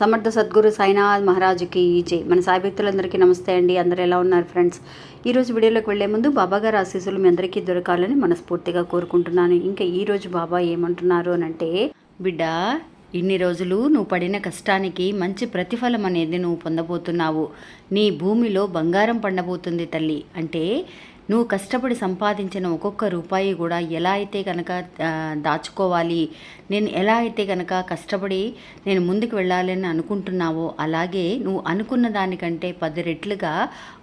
సమర్థ సద్గురు సాయినాథ్ మహారాజుకి ఈజే మన సాయి భక్తులందరికీ నమస్తే అండి. అందరూ ఎలా ఉన్నారు ఫ్రెండ్స్? ఈరోజు వీడియోలోకి వెళ్ళే ముందు బాబా గారు ఆశీస్సులు మీ అందరికీ దొరకాలని మనస్ఫూర్తిగా కోరుకుంటున్నాను. ఇంకా ఈ రోజు బాబా ఏమంటున్నారు అని అంటే బిడ్డ ఇన్ని రోజులు నువ్వు పడిన కష్టానికి మంచి ప్రతిఫలం అనేది నువ్వు పొందబోతున్నావు. నీ భూమిలో బంగారం పండబోతుంది తల్లి. అంటే నువ్వు కష్టపడి సంపాదించిన ఒక్కొక్క రూపాయి కూడా ఎలా అయితే కనుక దాచుకోవాలి నేను ఎలా అయితే కనుక కష్టపడి నేను ముందుకు వెళ్ళాలని అనుకుంటున్నావో అలాగే నువ్వు అనుకున్న దానికంటే పది రెట్లుగా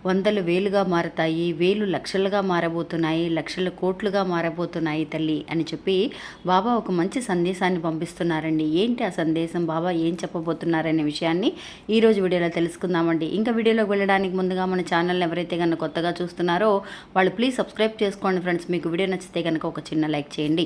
వందలు వేలుగా మారతాయి వేలు లక్షలుగా మారబోతున్నాయి లక్షల కోట్లుగా మారబోతున్నాయి తల్లి అని చెప్పి బాబా ఒక మంచి సందేశాన్ని పంపిస్తున్నారండి. ఏంటి ఆ సందేశం? బాబా ఏం చెప్పబోతున్నారనే విషయాన్ని ఈరోజు వీడియోలో తెలుసుకుందామండి. ఇంకా వీడియోలోకి వెళ్ళడానికి ముందుగా మన ఛానల్ని ఎవరైతే కనుక కొత్తగా చూస్తున్నారో వాళ్ళు ప్లీజ్ సబ్స్క్రైబ్ చేసుకోండి ఫ్రెండ్స్ మీకు వీడియో నచ్చితే కనుక ఒక చిన్న లైక్ చేయండి.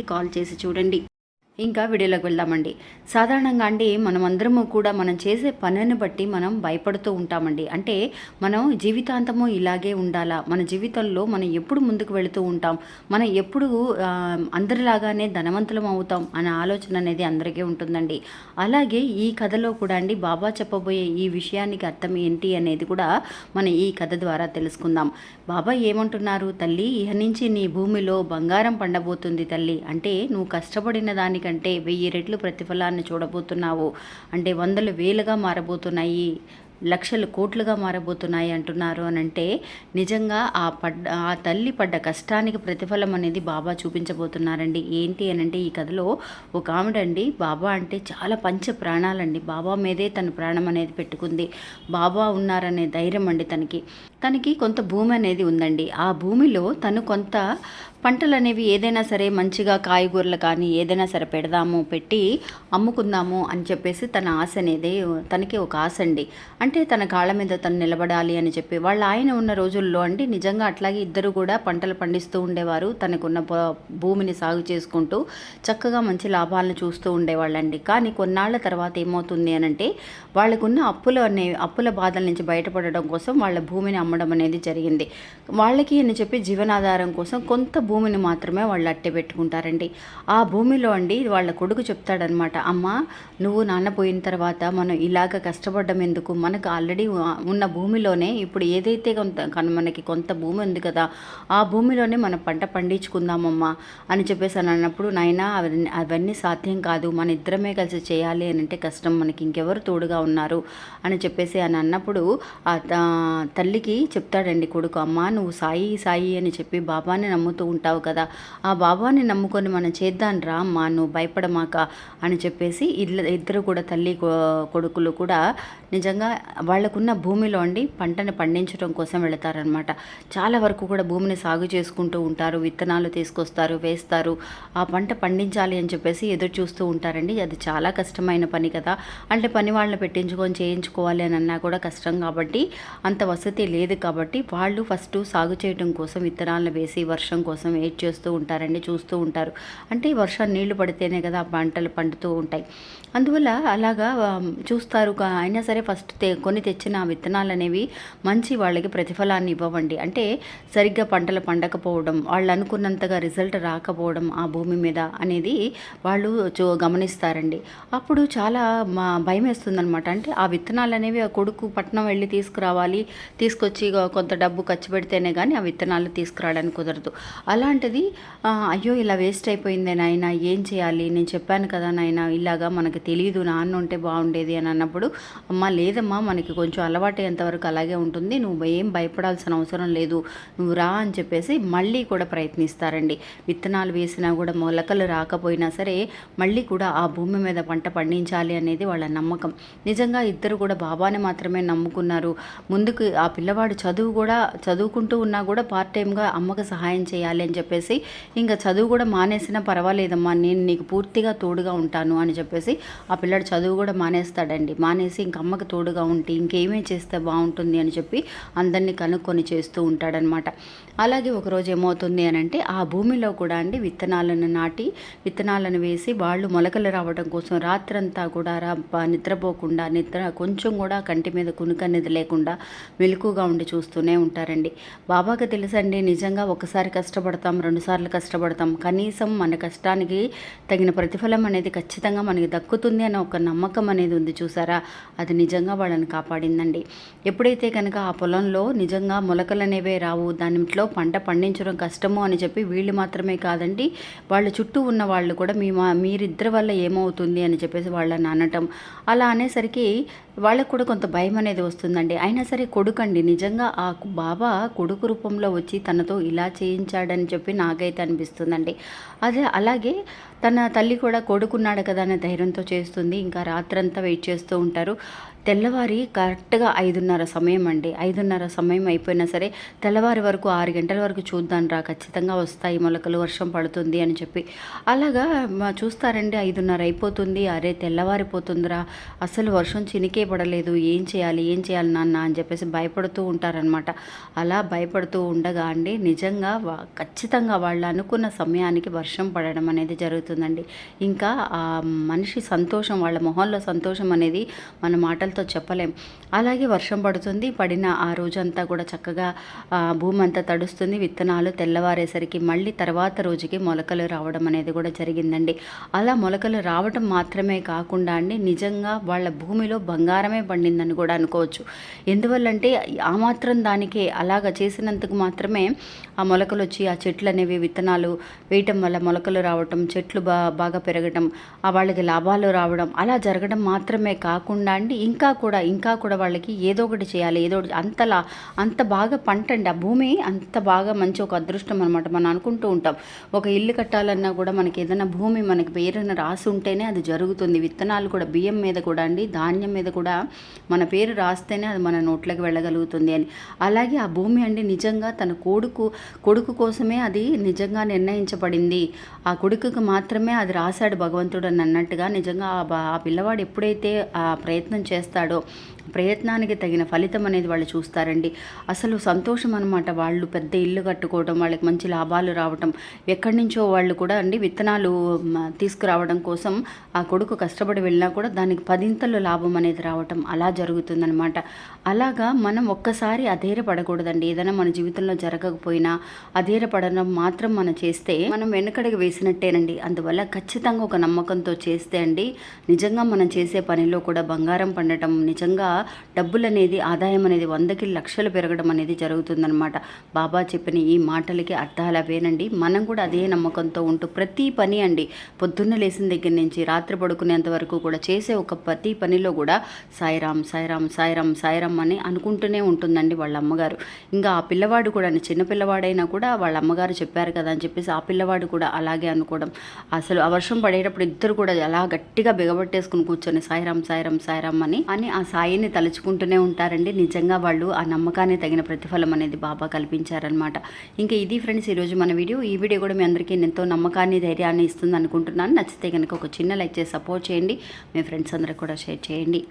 కాల్ చేసి చూడండి. ఇంకా వీడియోలోకి వెళ్దామండి. సాధారణంగా అండి మనమందరము కూడా మనం చేసే పనిని బట్టి మనం భయపడుతూ ఉంటామండి. అంటే మనం జీవితాంతము ఇలాగే ఉండాలా? మన జీవితంలో మనం ఎప్పుడు ముందుకు వెళుతూ ఉంటాం? మనం ఎప్పుడు అందరిలాగానే ధనవంతులం అవుతాం? అనే ఆలోచన అనేది అందరికీ ఉంటుందండి. అలాగే ఈ కథలో కూడా అండి బాబా చెప్పబోయే ఈ విషయానికి అర్థం ఏంటి అనేది కూడా మనం ఈ కథ ద్వారా తెలుసుకుందాం. బాబా ఏమంటున్నారు? తల్లి ఇహ నుంచి నీ భూమిలో బంగారం పండబోతుంది తల్లి. అంటే నువ్వు కష్టపడిన దానికంటే వెయ్యి రెట్లు ప్రతిఫలాన్ని చూడబోతున్నావు. అంటే వందలు వేలుగా మారబోతున్నాయి లక్షలు కోట్లుగా మారబోతున్నాయి అంటున్నారు అని అంటే నిజంగా ఆ పడ్డ ఆ తల్లి పడ్డ కష్టానికి ప్రతిఫలం అనేది బాబా చూపించబోతున్నారండి. ఏంటి అని అంటే ఈ కథలో ఒక ఆవిడండి బాబా అంటే చాలా పంచ ప్రాణాలండి. బాబా మీదే తన ప్రాణం అనేది పెట్టుకుంది. బాబా ఉన్నారనే ధైర్యం అండి తనకి. తనకి కొంత భూమి అనేది ఉందండి. ఆ భూమిలో తను కొంత పంటలు అనేవి ఏదైనా సరే మంచిగా కాయగూరలు కానీ ఏదైనా సరే పెడదాము పెట్టి అమ్ముకుందాము అని చెప్పేసి తన ఆశ అనేది తనకి ఒక ఆశ అండి. అంటే తన కాళ్ళ మీద తను నిలబడాలి అని చెప్పి వాళ్ళ ఆయన ఉన్న రోజుల్లో అండి నిజంగా అట్లాగే ఇద్దరు కూడా పంటలు పండిస్తూ ఉండేవారు. తనకున్న భూమిని సాగు చేసుకుంటూ చక్కగా మంచి లాభాలను చూస్తూ ఉండేవాళ్ళండి. కానీ కొన్నాళ్ళ తర్వాత ఏమవుతుంది అని అంటే వాళ్ళకున్న అప్పులు అనే అప్పుల బాధల నుంచి బయటపడడం కోసం వాళ్ళ భూమిని అమ్మడం అనేది జరిగింది. వాళ్ళకి అని చెప్పి జీవనాధారం కోసం కొంత భూమిని మాత్రమే వాళ్ళు అట్టే పెట్టుకుంటారండి. ఆ భూమిలో అండి వాళ్ళ కొడుకు చెప్తాడనమాట అమ్మ నువ్వు నాన్న పోయిన తర్వాత మనం ఇలాగ కష్టపడడం ఎందుకు? మనకు ఆల్రెడీ ఉన్న భూమిలోనే ఇప్పుడు ఏదైతే కొంత మనకి కొంత భూమి ఉంది కదా ఆ భూమిలోనే మనం పంట పండించుకుందామమ్మా అని చెప్పేసి అని అన్నప్పుడు నాయనా అవన్నీ అవన్నీ సాధ్యం కాదు. మన ఇద్దరమే కలిసి చేయాలి అని అంటే కష్టం మనకి ఇంకెవరు తోడుగా ఉన్నారు అని చెప్పేసి అని అన్నప్పుడు ఆ తల్లికి చెప్తాడండి కొడుకు అమ్మ నువ్వు సాయి సాయి అని చెప్పి బాబాని నమ్ముతూ ఉంటావు కదా. ఆ బాబాని నమ్ముకొని మనం చేద్దాం రా అమ్మా నువ్వు భయపడమాక అని చెప్పేసి ఇళ్ళ ఇద్దరు కూడా తల్లి కొడుకులు కూడా నిజంగా వాళ్ళకున్న భూమిలో అండి పంటను పండించడం కోసం వెళతారనమాట చాలా వరకు కూడా భూమిని సాగు చేసుకుంటూ ఉంటారు విత్తనాలు తీసుకొస్తారు వేస్తారు. ఆ పంట పండించాలి అని చెప్పేసి ఎదురు చూస్తూ ఉంటారండి. అది చాలా కష్టమైన పని కదా. అంటే పని వాళ్ళని పెట్టించుకొని చేయించుకోవాలి అని అన్నా కూడా కష్టం కాబట్టి అంత వసతి లేదు కాబట్టి వాళ్ళు ఫస్ట్ సాగు చేయడం కోసం విత్తనాలను వేసి వర్షం కోసం వెయిట్ చేస్తూ ఉంటారండి చూస్తూ ఉంటారు. అంటే వర్షం నీళ్ళు పడితేనే కదా ఆ పంటలు పండుతూ ఉంటాయి. అందువల్ల అలాగా చూస్తారు. అయినా సరే ఫస్ట్ కొన్ని కొని తెచ్చిన ఆ విత్తనాలు అనేవి మంచి వాళ్ళకి ప్రతిఫలాన్ని ఇవ్వవండి. అంటే సరిగ్గా పంటలు పండకపోవడం వాళ్ళు అనుకున్నంతగా రిజల్ట్ రాకపోవడం ఆ భూమి మీద అనేది వాళ్ళు చూ గమనిస్తారండి. అప్పుడు చాలా మా భయం వేస్తుందనమాట అంటే ఆ విత్తనాలు అనేవి ఆ కొడుకు పట్నం వెళ్ళి తీసుకురావాలి తీసుకొచ్చి ఇగ కొంత డబ్బు ఖర్చు పెడితేనే కానీ ఆ విత్తనాలు తీసుకురావడానికి కుదరదు. అలాంటిది అయ్యో ఇలా వేస్ట్ అయిపోయిందే నాయన ఏం చేయాలి? నేను చెప్పాను కదా నాయన ఇలాగా మనకి తెలియదు నాన్న ఉంటే బాగుండేది అని అన్నప్పుడు అమ్మ లేదమ్మా మనకి కొంచెం అలవాటు ఎంతవరకు అలాగే ఉంటుంది నువ్వు ఏం భయపడాల్సిన అవసరం లేదు నువ్వు రా అని చెప్పేసి మళ్ళీ కూడా ప్రయత్నిస్తారండి. విత్తనాలు వేసినా కూడా మొలకలు రాకపోయినా సరే మళ్ళీ కూడా ఆ భూమి మీద పంట పండించాలి అనేది వాళ్ళ నమ్మకం. నిజంగా ఇద్దరు కూడా బాబాని మాత్రమే నమ్ముకున్నారు. ముందుకు ఆ పిల్లవాడు పిల్లవాడు చదువు కూడా చదువుకుంటూ ఉన్నా కూడా పార్ట్ టైంగా అమ్మకు సహాయం చేయాలి అని చెప్పేసి ఇంకా చదువు కూడా మానేసినా పర్వాలేదమ్మా నేను నీకు పూర్తిగా తోడుగా ఉంటాను అని చెప్పేసి ఆ పిల్లాడు చదువు కూడా మానేస్తాడండి. మానేసి ఇంక అమ్మకు తోడుగా ఉంటే ఇంకేమీ చేస్తే బాగుంటుంది అని చెప్పి అందరినీ కనుక్కొని చేస్తూ ఉంటాడనమాట. అలాగే ఒకరోజు ఏమవుతుంది అని అంటే ఆ భూమిలో కూడా అండి విత్తనాలను నాటి విత్తనాలను వేసి వాళ్ళు మొలకలు రావడం కోసం రాత్రంతా కూడా రా నిద్రపోకుండా నిద్ర కొంచెం కూడా కంటి మీద కునుక అనేది లేకుండా మెలకుగా ఉండి చూస్తూనే ఉంటారండి. బాబాకి తెలుసండి నిజంగా ఒకసారి కష్టపడతాం రెండుసార్లు కష్టపడతాం. కనీసం మన కష్టానికి తగిన ప్రతిఫలం అనేది ఖచ్చితంగా మనకి దక్కుతుంది అనే ఒక నమ్మకం అనేది ఉంది చూసారా? అది నిజంగా వాళ్ళని కాపాడిందండి. ఎప్పుడైతే కనుక ఆ పొలంలో నిజంగా మొలకలు అనేవే రావు దానిలో పంట పండించడం కష్టము అని చెప్పి వీళ్ళు మాత్రమే కాదండి వాళ్ళ చుట్టూ ఉన్న వాళ్ళు కూడా మీ మా మీరిద్దరి వల్ల ఏమవుతుంది అని చెప్పేసి వాళ్ళని అనటం. అలా అనేసరికి వాళ్ళకు కూడా కొంత భయం అనేది వస్తుందండి. అయినా సరే కొడుకండి. నిజంగా ఆ కు- బాబా కొడుకు రూపంలో వచ్చి తనతో ఇలా చేయించాడని చెప్పి నాకైతే అనిపిస్తుందండి. అదే అలాగే తన తల్లి కూడా కొడుకున్నాడు కదా అనే ధైర్యంతో చేస్తుంది. ఇంకా రాత్రంతా వెయిట్ చేస్తూ ఉంటారు. తెల్లవారి కరెక్ట్గా ఐదున్నర సమయం అండి. ఐదున్నర సమయం అయిపోయినా సరే తెల్లవారి వరకు ఆరు గంటల వరకు చూద్దాం రా. ఖచ్చితంగా వస్తాయి మొలకలు వర్షం పడుతుంది అని చెప్పి. అలాగా మా చూస్తారండి ఐదున్నర అయిపోతుంది. అరే తెల్లవారిపోతుందిరా. అసలు వర్షం చినికే పడలేదు. ఏం చేయాలి? ఏం చేయాలి నాన్న? అని చెప్పేసి భయపడుతూ ఉంటారనమాట అలా భయపడుతూ ఉండగా అండి నిజంగా ఖచ్చితంగా వాళ్ళు అనుకున్న సమయానికి వర్షం పడడం అనేది జరుగుతుంది. అవుతుందండి ఇంకా ఆ మనిషి సంతోషం వాళ్ళ మొహంలో సంతోషం అనేది మన మాటలతో చెప్పలేం. అలాగే వర్షం పడుతుంది. పడిన ఆ రోజంతా కూడా చక్కగా భూమి అంతా తడుస్తుంది. విత్తనాలు తెల్లవారేసరికి మళ్ళీ తర్వాత రోజుకి మొలకలు రావడం అనేది కూడా జరిగిందండి. అలా మొలకలు రావడం మాత్రమే కాకుండా అండి నిజంగా వాళ్ళ భూమిలో బంగారమే పండిందని కూడా అనుకోవచ్చు. ఎందువల్లంటే ఆ మాత్రం దానికే అలాగ చేసినందుకు మాత్రమే ఆ మొలకలు వచ్చి ఆ చెట్లు అనేవి విత్తనాలు వేయటం వల్ల మొలకలు రావటం చెట్లు బా బాగా పెరగటం ఆ వాళ్ళకి లాభాలు రావడం అలా జరగడం మాత్రమే కాకుండా అండి ఇంకా కూడా ఇంకా కూడా వాళ్ళకి ఏదో ఒకటి చేయాలి ఏదో ఒకటి అంతలా అంత బాగా పంట అండి ఆ భూమి అంత బాగా మంచి ఒక అదృష్టం అనమాట మనం అనుకుంటూ ఉంటాం. ఒక ఇల్లు కట్టాలన్నా కూడా మనకి ఏదైనా భూమి మనకి పేరున రాసి ఉంటేనే అది జరుగుతుంది. విత్తనాలు కూడా బియ్యం మీద కూడా అండి ధాన్యం మీద కూడా మన పేరు రాస్తేనే అది మన నోట్లోకి వెళ్ళగలుగుతుంది అని. అలాగే ఆ భూమి అండి నిజంగా తన కొడుకు కొడుకు కోసమే అది నిజంగా నిర్ణయించబడింది. ఆ కొడుకుకి మాత్రమే అది రాశాడు భగవంతుడు అని అన్నట్టుగా నిజంగా ఆ బా- ఆ పిల్లవాడు ఎప్పుడైతే ఆ ప్రయత్నం చేస్తాడో ప్రయత్నానికి తగిన ఫలితం అనేది వాళ్ళు చూస్తారండి. అసలు సంతోషం అనమాట వాళ్ళు పెద్ద ఇల్లు కట్టుకోవడం వాళ్ళకి మంచి లాభాలు రావటం. ఎక్కడి నుంచో వాళ్ళు కూడా అండి విత్తనాలు తీసుకురావడం కోసం ఆ కొడుకు కష్టపడి వెళ్ళినా కూడా దానికి పదింతలు లాభం అనేది రావటం అలా జరుగుతుందనమాట అలాగా మనం ఒక్కసారి అధైర్యపడకూడదండి. ఏదైనా మన జీవితంలో జరగకపోయినా అధైర్యపడడం మాత్రం మనం చేస్తే మనం వెనకడికి వేసినట్టేనండి. అందువల్ల ఖచ్చితంగా ఒక నమ్మకంతో చేస్తే అండి నిజంగా మనం చేసే పనిలో కూడా బంగారం పండటం నిజంగా డబ్బులు అనేది ఆదాయం అనేది వందకి లక్షలు పెరగడం అనేది జరుగుతుందన్నమాట. బాబా చెప్పిన ఈ మాటలకి అర్థాలు అవేనండి. మనం కూడా అదే నమ్మకంతో ఉంటూ ప్రతి పని అండి పొద్దున్న లేచిన దగ్గర నుంచి రాత్రి పడుకునేంత వరకు కూడా చేసే ఒక ప్రతి పనిలో కూడా సాయిరామ్ సాయిరామ్ సాయిరామ్ సాయిరామ్ అని అనుకుంటూనే ఉంటుందండి వాళ్ళ అమ్మగారు. ఇంకా ఆ పిల్లవాడు కూడా చిన్న పిల్లవాడైనా కూడా వాళ్ళ అమ్మగారు చెప్పారు కదా అని చెప్పేసి ఆ పిల్లవాడు కూడా అలాగే అనుకోవడం. అసలు ఆ వర్షం పడేటప్పుడు ఇద్దరు కూడా అలా గట్టిగా బిగబట్టేసుకుని కూర్చొని సాయిరామ్ సాయిరామ్ సాయిరామ్ అని అని ఆ సాయిని తలుచుకుంటూనే ఉంటారండి. నిజంగా వాళ్ళు ఆ నమ్మకాన్ని తగిన ప్రతిఫలం అనేది బాబా కల్పించారనమాట ఇంకా ఇది ఫ్రెండ్స్ ఈరోజు మన వీడియో. ఈ వీడియో కూడా మీ అందరికీ ఎంతో నమ్మకాన్ని ధైర్యాన్ని ఇస్తుంది అనుకుంటున్నాను నచ్చితే కనుక ఒక చిన్న లైక్ చేసి సపోర్ట్ చేయండి. మీ ఫ్రెండ్స్ అందరికి కూడా షేర్ చేయండి.